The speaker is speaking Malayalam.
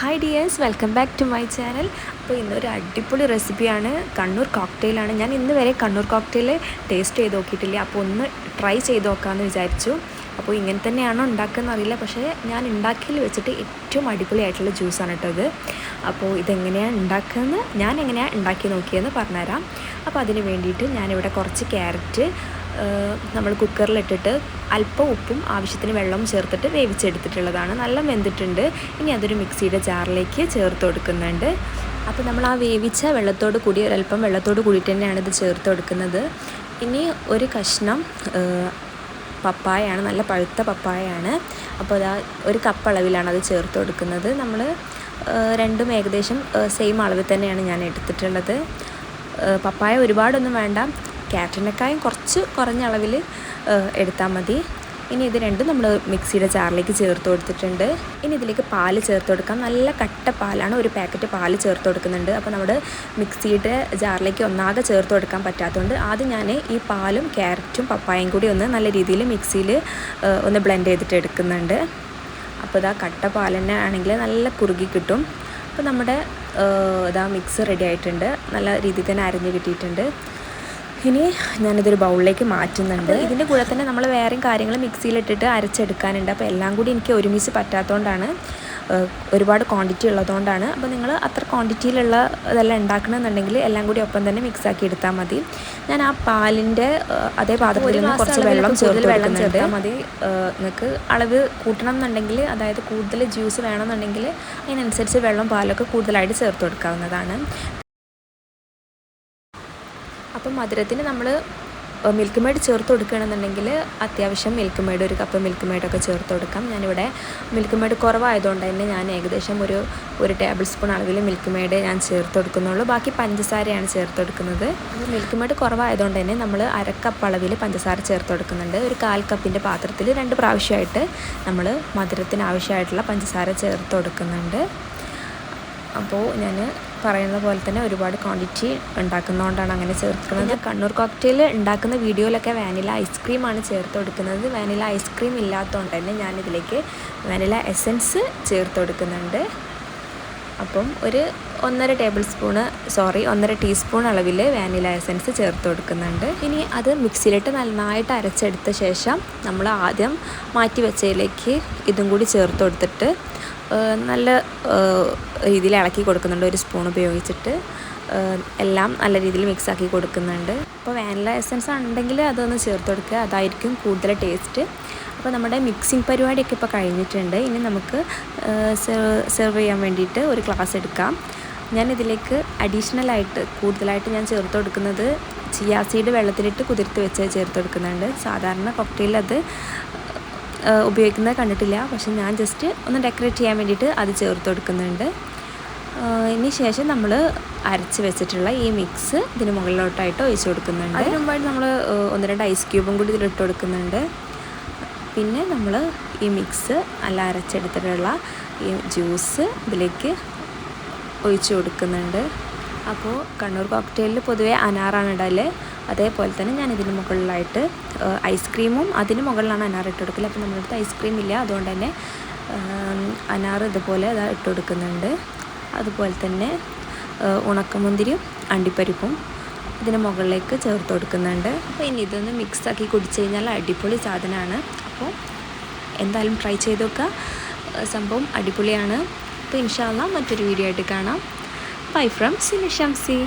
Hi dears welcome back to my channel അപ്പോൾ ഇന്നൊരു അടിപൊളി റെസിപ്പിയാണ് കണ്ണൂർ കോക്ടെയിലാണ് ഞാൻ ഇന്ന് വരെ കണ്ണൂർ കോക്ടെയിൽ ടേസ്റ്റ് ചെയ്ത് നോക്കിയിട്ടില്ല. അപ്പോൾ ഒന്ന് ട്രൈ ചെയ്ത് നോക്കാമെന്ന് വിചാരിച്ചു. അപ്പോൾ ഇങ്ങനെ തന്നെയാണോ ഉണ്ടാക്കുന്നത് അറിയില്ല. പക്ഷേ ഞാൻ ഉണ്ടാക്കിയതിൽ വെച്ചിട്ട് ഏറ്റവും അടിപൊളിയായിട്ടുള്ള ജ്യൂസാണ് കേട്ടോ ഇത്. അപ്പോൾ ഇതെങ്ങനെയാണ് ഉണ്ടാക്കുന്നത് ഞാൻ എങ്ങനെയാണ് ഉണ്ടാക്കി നോക്കിയെന്ന് പറഞ്ഞുതരാം. അപ്പോൾ അതിന് വേണ്ടിയിട്ട് ഞാനിവിടെ കുറച്ച് ക്യാരറ്റ് നമ്മൾ കുക്കറിലിട്ടിട്ട് അല്പം ഉപ്പും ആവശ്യത്തിന് വെള്ളവും ചേർത്തിട്ട് വേവിച്ചെടുത്തിട്ടുള്ളതാണ്. നല്ല വെന്തിട്ടുണ്ട്. ഇനി അതൊരു മിക്സിയുടെ ജാറിലേക്ക് ചേർത്ത് കൊടുക്കുന്നുണ്ട്. അപ്പോൾ നമ്മൾ ആ വേവിച്ച വെള്ളത്തോട് കൂടി ഒരല്പം വെള്ളത്തോട് കൂടിയിട്ട് തന്നെയാണ് ഇത് ചേർത്ത് കൊടുക്കുന്നത്. ഇനി ഒരു കഷ്ണം പപ്പായയാണ്. നല്ല പഴുത്ത പപ്പായയാണ്. അപ്പോൾ അതാ ഒരു കപ്പ് അളവിലാണ് അത് ചേർത്ത് കൊടുക്കുന്നത്. നമ്മൾ രണ്ടും ഏകദേശം സെയിം അളവിൽ തന്നെയാണ് ഞാൻ എടുത്തിട്ടുള്ളത്. പപ്പായ ഒരുപാടൊന്നും വേണ്ട. ക്യാരറ്റിനേക്കായും കുറച്ച് കുറഞ്ഞ അളവിൽ എടുത്താൽ മതി. ഇനി ഇത് രണ്ടും നമ്മൾ മിക്സിയുടെ ജാറിലേക്ക് ചേർത്ത് കൊടുത്തിട്ടുണ്ട്. ഇനി ഇതിലേക്ക് പാൽ ചേർത്ത് കൊടുക്കാം. നല്ല കട്ട പാലാണ് ഒരു പാക്കറ്റ് പാൽ ചേർത്ത് കൊടുക്കുന്നുണ്ട്. അപ്പോൾ നമ്മുടെ മിക്സിയുടെ ജാറിലേക്ക് ഒന്നാകെ ചേർത്ത് കൊടുക്കാൻ പറ്റാത്തതുകൊണ്ട് ആദ്യം ഞാൻ ഈ പാലും ക്യാരറ്റും പപ്പായയും കൂടി ഒന്ന് നല്ല രീതിയിൽ മിക്സിയിൽ ഒന്ന് ബ്ലെൻഡ് ചെയ്തിട്ട് എടുക്കുന്നുണ്ട്. അപ്പോൾ ഇതാ കട്ട പാൽ തന്നെ ആണെങ്കിൽ നല്ല കുറുകി കിട്ടും. അപ്പോൾ നമ്മുടെ ഇതാ മിക്സ് റെഡി ആയിട്ടുണ്ട്. നല്ല രീതിയിൽ തന്നെ അരിഞ്ഞ് കിട്ടിയിട്ടുണ്ട്. ഇനി ഞാനിതൊരു ബൗളിലേക്ക് മാറ്റുന്നുണ്ട്. ഇതിന്റെ കൂടെ തന്നെ നമ്മൾ വേറെയും കാര്യങ്ങൾ മിക്സിയിലിട്ടിട്ട് അരച്ചെടുക്കാനുണ്ട്. അപ്പോൾ എല്ലാം കൂടി എനിക്ക് ഒരുമിച്ച് പറ്റാത്തതുകൊണ്ടാണ് ഒരുപാട് ക്വാണ്ടിറ്റി ഉള്ളതുകൊണ്ടാണ്. അപ്പോൾ നിങ്ങൾ അത്ര ക്വാണ്ടിറ്റിയിലുള്ള ഇതെല്ലാം ഉണ്ടാക്കണമെന്നുണ്ടെങ്കിൽ എല്ലാം കൂടി ഒപ്പം തന്നെ മിക്സ് ആക്കി എടുത്താൽ മതി. ഞാൻ ആ പാലിന്റെ അതേ പാത്രത്തിൽ നിന്ന് കുറച്ച് വെള്ളം ചേർത്ത് വെള്ളം ചേർത്താൽ മതി. നിങ്ങൾക്ക് അളവ് കൂട്ടണം എന്നുണ്ടെങ്കിൽ അതായത് കൂടുതൽ ജ്യൂസ് വേണമെന്നുണ്ടെങ്കിൽ അതിനനുസരിച്ച് വെള്ളം പാലൊക്കെ കൂടുതലായിട്ട് ചേർത്ത് കൊടുക്കാവുന്നതാണ്. അപ്പം മധുരത്തിന് നമ്മൾ മിൽക്ക് മെയ്ഡ് ചേർത്ത് കൊടുക്കുകയാണെന്നുണ്ടെങ്കിൽ അത്യാവശ്യം മിൽക്ക് മെയ്ഡ് ഒരു കപ്പ് മിൽക്ക് മെയ്ഡൊക്കെ ചേർത്ത് കൊടുക്കാം. ഞാനിവിടെ മിൽക്ക് മെയ്ഡ് കുറവായതുകൊണ്ട് തന്നെ ഞാൻ ഏകദേശം ഒരു ഒരു ടേബിൾ സ്പൂൺ അളവിൽ മിൽക്ക് മെയ്ഡ് ഞാൻ ചേർത്ത് കൊടുക്കുന്നുള്ളൂ. ബാക്കി പഞ്ചസാരയാണ് ചേർത്ത് കൊടുക്കുന്നത്. മിൽക്ക് മെയ്ഡ് കുറവായതുകൊണ്ട് തന്നെ നമ്മൾ അരക്കപ്പ് അളവിൽ പഞ്ചസാര ചേർത്ത് കൊടുക്കുന്നുണ്ട്. ഒരു കാൽ കപ്പിന്റെ പാത്രത്തിൽ രണ്ട് പ്രാവശ്യമായിട്ട് നമ്മൾ മധുരത്തിന് ആവശ്യമായിട്ടുള്ള പഞ്ചസാര ചേർത്ത് കൊടുക്കുന്നുണ്ട്. അപ്പോൾ ഞാൻ പറയുന്ന പോലെ തന്നെ ഒരുപാട് ക്വാണ്ടിറ്റി ഉണ്ടാക്കുന്നതുകൊണ്ടാണ് അങ്ങനെ ചേർക്കുന്നത്. കണ്ണൂർ കോക്ടെയിൽ ഉണ്ടാക്കുന്ന വീഡിയോയിലൊക്കെ വാനില ഐസ്ക്രീമാണ് ചേർത്ത് കൊടുക്കുന്നത്. വാനില ഐസ്ക്രീം ഇല്ലാത്തതുകൊണ്ട് തന്നെ ഞാനിതിലേക്ക് വാനില എസൻസ് ചേർത്ത് കൊടുക്കുന്നുണ്ട്. അപ്പം ഒരു ഒന്നര ടേബിൾ സ്പൂണ് സോറി ഒന്നര ടീസ്പൂൺ അളവിൽ വാനില എസൻസ് ചേർത്ത് കൊടുക്കുന്നുണ്ട്. ഇനി അത് മിക്സിയിലിട്ട് നന്നായിട്ട് അരച്ചെടുത്ത ശേഷം നമ്മൾ ആദ്യം മാറ്റി വെച്ചതിലേക്ക് ഇതും കൂടി ചേർത്ത് കൊടുത്തിട്ട് നല്ല രീതിയിൽ ഇളക്കി കൊടുക്കുന്നുണ്ട്. ഒരു സ്പൂൺ ഉപയോഗിച്ചിട്ട്. എല്ലാം നല്ല രീതിയിൽ മിക്സ് ആക്കി കൊടുക്കുന്നുണ്ട്. അപ്പോൾ വാനില എസൻസ് ഉണ്ടെങ്കിൽ അതൊന്ന് ചേർത്ത് കൊടുക്കുക. അതായിരിക്കും കൂടുതൽ ടേസ്റ്റ് അപ്പോൾ നമ്മുടെ മിക്സിംഗ് പരിപാടിയൊക്കെ ഇപ്പോൾ കഴിഞ്ഞിട്ടുണ്ട്. ഇനി നമുക്ക് സെർവ് ചെയ്യാൻ വേണ്ടിയിട്ട് ഒരു ഗ്ലാസ് എടുക്കാം. ഞാൻ ഇതിലേക്ക് അഡീഷണലായിട്ട് കൂടുതലായിട്ട് ഞാൻ ചേർത്ത് കൊടുക്കുന്നത് ചിയാ സീഡ് വെള്ളത്തിലിട്ട് കുതിർത്ത് വെച്ച് ചേർത്ത് കൊടുക്കുന്നുണ്ട്. സാധാരണ കൊക്കയിൽ അത് ഉപയോഗിക്കുന്നത് കണ്ടിട്ടില്ല. പക്ഷെ ഞാൻ ജസ്റ്റ് ഒന്ന് ഡെക്കറേറ്റ് ചെയ്യാൻ വേണ്ടിയിട്ട് അത് ചേർത്ത് കൊടുക്കുന്നുണ്ട്. ഇനി ശേഷം നമ്മൾ അരച്ച് വെച്ചിട്ടുള്ള ഈ മിക്സ് ഇതിന് മുകളിലോട്ടായിട്ട് ഒഴിച്ച് കൊടുക്കുന്നുണ്ട്. അതിന് മുമ്പായിട്ട് നമ്മൾ ഒന്ന് രണ്ട് ഐസ് ക്യൂബും കൂടി ഇതിലിട്ട് കൊടുക്കുന്നുണ്ട്. പിന്നെ നമ്മൾ ഈ മിക്സ് അല്ല അരച്ചെടുത്തിട്ടുള്ള ഈ ജ്യൂസ് ഇതിലേക്ക് ഒഴിച്ച് കൊടുക്കുന്നുണ്ട്. അപ്പോൾ കണ്ണൂർ കോക്ടെയിലിൽ പൊതുവേ അനാറാണ് ഇടൽ അതേപോലെ തന്നെ ഞാൻ ഇതിന് മുകളിലായിട്ട് ഐസ്ക്രീമും അതിന് മുകളിലാണ് അനാർ ഇട്ട് കൊടുക്കൽ അപ്പോൾ നമ്മുടെ അടുത്ത് ഐസ്ക്രീം ഇല്ല. അതുകൊണ്ട് തന്നെ അനാർ ഇതുപോലെ അത് ഇട്ട് കൊടുക്കുന്നുണ്ട് അതുപോലെ തന്നെ ഉണക്കമുന്തിരിയും അണ്ടിപ്പരിപ്പും ഇതിന് മുകളിലേക്ക് ചേർത്ത് കൊടുക്കുന്നുണ്ട്. അപ്പോൾ ഇനി ഇതൊന്ന് മിക്സാക്കി കുടിച്ചു കഴിഞ്ഞാൽ അടിപൊളി സാധനമാണ്. അപ്പോൾ എന്തായാലും ട്രൈ ചെയ്ത് നോക്കുക. സംഭവം അടിപൊളിയാണ്. അപ്പോൾ ഇൻഷാല്ല മറ്റൊരു വീഡിയോ ആയിട്ട് കാണാം. Bye from സിനിഷംസി